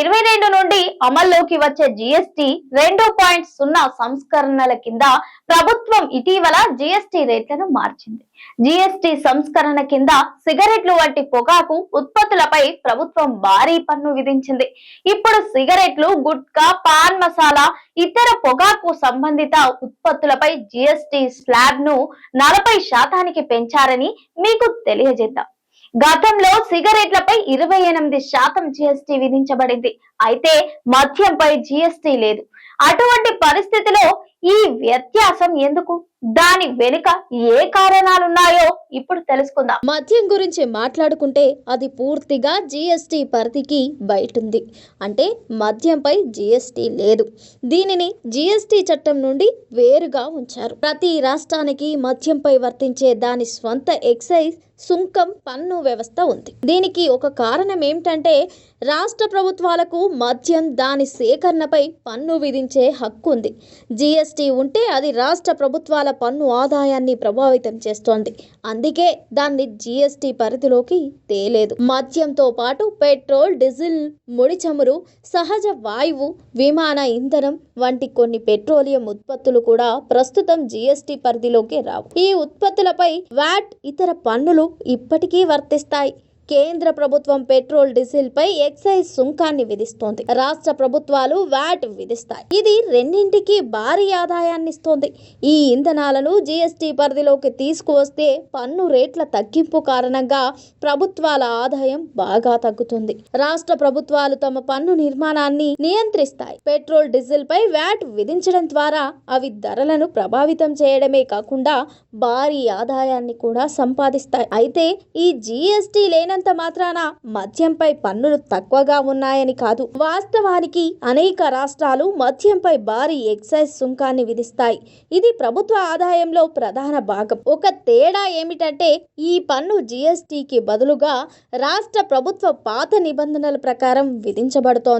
ఇరవై రెండు నుండి అమల్లోకి వచ్చే జిఎస్టి రెండు పాయింట్ సున్నా సంస్కరణల కింద ప్రభుత్వం ఇటీవల జిఎస్టి రేట్లను మార్చింది. జిఎస్టి సంస్కరణ కింద సిగరెట్లు వంటి పొగాకు ఉత్పత్తులపై ప్రభుత్వం భారీ పన్ను విధించింది. ఇప్పుడు సిగరెట్లు గుట్కా పాన్ మసాలా ఇతర పొగాకు సంబంధిత ఉత్పత్తులపై జిఎస్టి స్లాబ్ను నలభై శాతానికి పెంచారని మీకు తెలియజేద్దాం. గతంలో సిగరెట్లపై ఇరవై ఎనిమిది శాతం జిఎస్టి విధించబడింది. అయితే మద్యంపై జిఎస్టి లేదు. అటువంటి పరిస్థితిలో ఈ వ్యత్యాసం ఎందుకు? దాని వెనుక ఏ కారణాలున్నాయో ఇప్పుడు తెలుసుకుందాం. మద్యం గురించి మాట్లాడుకుంటే అది పూర్తిగా జీఎస్టీ పరిధికి బయటుంది. అంటే మద్యంపై జీఎస్టీ లేదు. దీనిని జీఎస్టీ చట్టం నుండి వేరుగా ఉంచారు. ప్రతి రాష్ట్రానికి మద్యంపై వర్తించే దాని స్వంత ఎక్సైజ్ సుంకం పన్ను వ్యవస్థ ఉంది. దీనికి ఒక కారణం ఏమిటంటే రాష్ట్ర ప్రభుత్వాలకు మద్యం దాని సేకరణపై పన్ను విధించే హక్కు ఉంది. జీఎస్టీ ఉంటే అది రాష్ట్ర ప్రభుత్వాల పన్ను ఆదాయాన్ని ప్రభావితం చేస్తోంది. అందుకే దాన్ని జీఎస్టీ పరిధిలోకి తేలేదు. మద్యంతో పాటు పెట్రోల్ డీజిల్ ముడి చమురు సహజ వాయువు విమాన ఇంధనం వంటి కొన్ని పెట్రోలియం ఉత్పత్తులు కూడా ప్రస్తుతం జీఎస్టీ పరిధిలోకి రావు. ఈ ఉత్పత్తులపై వ్యాట్ ఇతర పన్నులు ఇప్పటికీ వర్తిస్తాయి? కేంద్ర ప్రభుత్వం పెట్రోల్ డీజిల్ పై ఎక్సైజ్ సుంకాన్ని విధిస్తోంది. రాష్ట్ర ప్రభుత్వాలు వ్యాట్ విధిస్తాయి. ఇది రెండింటికి భారీ ఆదాయాన్ని ఇస్తోంది. ఈ ఇంధనాలను జీఎస్టీ పరిధిలోకి తీసుకువస్తే పన్ను రేట్ల తగ్గింపు కారణంగా ప్రభుత్వాల ఆదాయం బాగా తగ్గుతుంది. రాష్ట్ర ప్రభుత్వాలు తమ పన్ను నిర్మాణాన్ని నియంత్రిస్తాయి. పెట్రోల్ డీజిల్ పై వ్యాట్ విధించడం ద్వారా అవి ధరలను ప్రభావితం చేయడమే కాకుండా భారీ ఆదాయాన్ని కూడా సంపాదిస్తాయి. అయితే ఈ జీఎస్టీ లేనంత మాత్రాన మద్యంపై పన్నులు తక్కువగా ఉన్నాయని కాదు. వాస్తవానికి అనేక రాష్ట్రాలు మద్యంపై భారీ ఎక్సైజ్ సుంకాన్ని విధిస్తాయి. ఇది ప్రభుత్వ ఆదాయంలో ప్రధాన భాగం. ఒక తేడా ఏమిటంటే ఈ పన్ను జీఎస్టీకి బదులుగా రాష్ట్ర ప్రభుత్వ పాత నిబంధనల ప్రకారం విధించబడుతోంది.